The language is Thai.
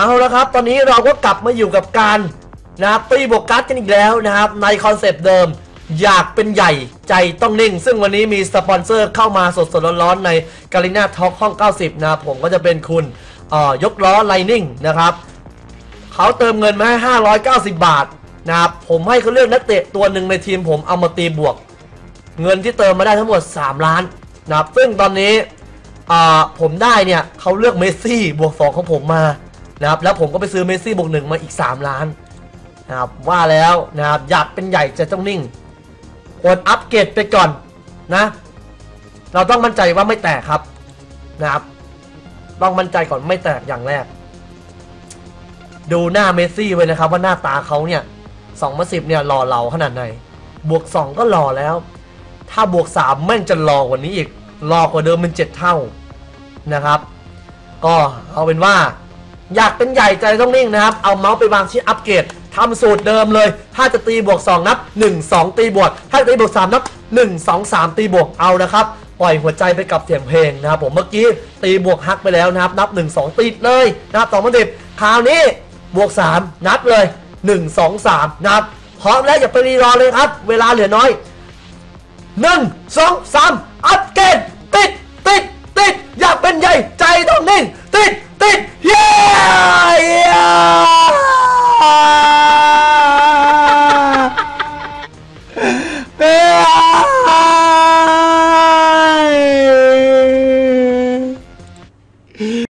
เอาละครับ ตอนนี้เราก็กลับมาอยู่กับการนะครับตีบวกกัดกันอีกแล้วนะครับ ในคอนเซปต์เดิมอยากเป็นใหญ่ใจต้องนิ่ง ซึ่งวันนี้มีสปอนเซอร์เข้ามาสดๆร้อนๆในกาลิน่าท็อกห้อง 90 นะครับผมก็จะเป็นคุณออยกล้อไลนิ่งนะครับเขาเติมเงินมาให้ 590 บาทนะครับผมให้เขาเลือกนักเตะตัวหนึ่งในทีมผมเอามาตีบวก เงินที่เติมมาได้ทั้งหมด 3 ล้านนะครับซึ่งตอนนี้อ่าผมได้เนี่ยเขาเลือกเมสซี่บวก 2 ของผมมา นะครับแล้วผมก็ไปซื้อเมสซี่บวกหนึ่งมาอีก 3 ล้านนะครับว่าแล้วนะครับอยากเป็นใหญ่จะต้องนิ่งกดอัปเกรดไปก่อนนะ เราต้องมั่นใจว่าไม่แตกครับนะครับต้องมั่นใจก่อนไม่แตกอย่างแรก ดูหน้าเมสซี่ไว้นะครับว่าหน้าตาเขาเนี่ยสองมาสิบเนี่ยหล่อเหลาขนาดไหน บวกสองก็หล่อแล้ว ถ้าบวกสามแม่งจะหล่อกว่านี้อีกหล่อกว่าเดิมเป็นเจ็ดเท่านะครับ ก็เอาเป็นว่า อยากเป็นใหญ่ใจต้องนิ่งนะครับ เอาเมาส์ไปวางที่อัปเกรดทำสูตรเดิมเลย ถ้าจะตีบวก 2 นับ 1 2 ตีบวก ถ้าจะตีบวก 3 นับ 1 2 3 ตีบวกเอานะครับ ปล่อยหัวใจไปกับเสียงเพลงนะครับ ผมเมื่อกี้ตีบวกฮักไปแล้วนะครับ นับ 1 2 ติดเลยนะครับสองพันสิบคราวนี้บวก 3 นับเลย 1 2 3 นับพร้อมแล้วอย่าไปรีรอเลยครับ เวลาเหลือน้อย 1 2 3